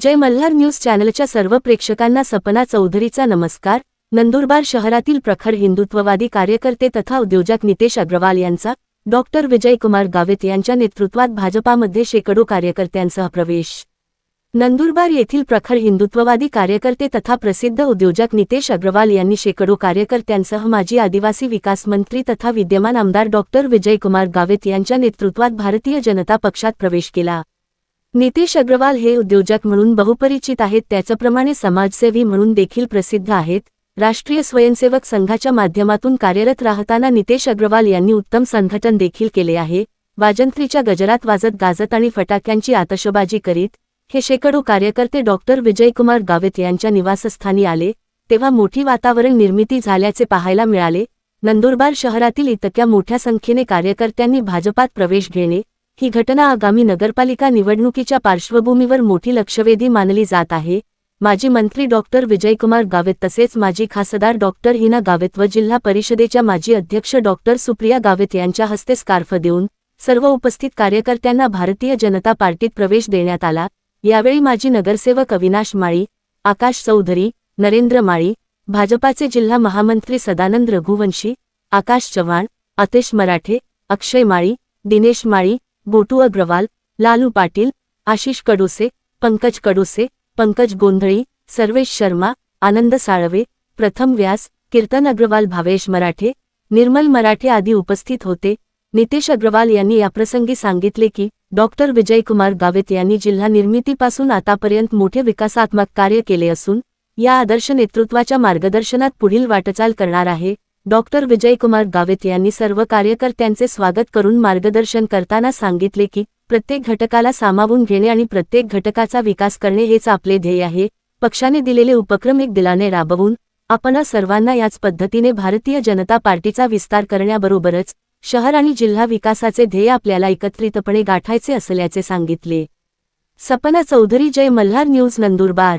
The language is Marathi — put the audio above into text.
जय मल्हार न्यूज चॅनलच्या सर्व प्रेक्षकांना सपना चौधरीचा नमस्कार. नंदुरबार शहरातील प्रखर हिंदुत्ववादी कार्यकर्ते तथा उद्योजक नितेश अग्रवाल यांचा डॉक्टर विजयकुमार गावित यांच्या नेतृत्वात भाजपामध्ये शेकडो कार्यकर्त्यांसह प्रवेश. नंदुरबार येथील प्रखर हिंदुत्ववादी कार्यकर्ते तथा प्रसिद्ध उद्योजक नितेश अग्रवाल यांनी शेकडो कार्यकर्त्यांसह माजी आदिवासी विकास मंत्री तथा विद्यमान आमदार डॉक्टर विजयकुमार गावित यांच्या नेतृत्वात भारतीय जनता पक्षात प्रवेश केला. नितेश अग्रवाल हे उद्योजक म्हणून बहुपरिचित आहेत. त्याचप्रमाणे समाजसेवी म्हणून देखील प्रसिद्ध आहेत. राष्ट्रीय स्वयंसेवक संघाच्या माध्यमातून कार्यरत राहताना नितेश अग्रवाल यांनी उत्तम संघटन देखील केले आहे. वाजंत्रीच्या गजरात वाजत गाजत आणि फटाक्यांची आतषबाजी करीत हे शेकडो कार्यकर्ते डॉक्टर विजयकुमार गावित यांच्या निवासस्थानी आले. तेव्हा मोठी वातावरण निर्मिती झाल्याचे पाहायला मिळाले. नंदुरबार शहरातील इतक्या मोठ्या संख्येने कार्यकर्त्यांनी भाजपात प्रवेश घेणे ही घटना आगामी नगरपालिका निवडणुकीच्या पार्श्वभूमीवर मोठी लक्षवेधी मानली जात आहे. माजी मंत्री डॉक्टर विजयकुमार गावित तसेच माजी खासदार डॉक्टर हिना गावित व जिल्हा परिषदेच्या माजी अध्यक्ष डॉक्टर सुप्रिया गावित यांच्या हस्ते स्कार्फ देऊन सर्व उपस्थित कार्यकर्त्यांना भारतीय जनता पार्टीत प्रवेश देण्यात आला. यावेळी माजी नगरसेवक अविनाश माळी आकाश चौधरी नरेंद्र माळी भाजपाचे जिल्हा महामंत्री सदानंद रघुवंशी आकाश चव्हाण अतेश मराठे अक्षय माळी दिनेश माळी बोटू अग्रवाल लालू पाटील आशिष कडुसे पंकज कडुसे पंकज गोंधळी सर्वेश शर्मा आनंद साळवे प्रथम व्यास कीर्तन अग्रवाल भावेश मराठे निर्मल मराठे आदी उपस्थित होते. नितेश अग्रवाल यांनी याप्रसंगी सांगितले की डॉक्टर विजयकुमार गावित यांनी जिल्हा निर्मितीपासून आतापर्यंत मोठे विकासात्मक कार्य केले असून या आदर्श नेतृत्वाच्या मार्गदर्शनात पुढील वाटचाल करणार आहे. डॉक्टर विजयकुमार गावित यांनी सर्व कार्यकर्त्यांचे स्वागत करून मार्गदर्शन करताना सांगितले की प्रत्येक घटकाला सामावून घेणे आणि प्रत्येक घटकाचा विकास करणे हेच आपले ध्येय आहे. पक्षाने दिलेले उपक्रम एक दिलाने राबवून आपण सर्वांना याच पद्धतीने भारतीय जनता पार्टीचा विस्तार करण्याबरोबरच शहर आणि जिल्हा विकासाचे ध्येय आपल्याला एकत्रितपणे गाठायचे असल्याचे सांगितले. सपना चौधरी जय मल्हार न्यूज नंदुरबार.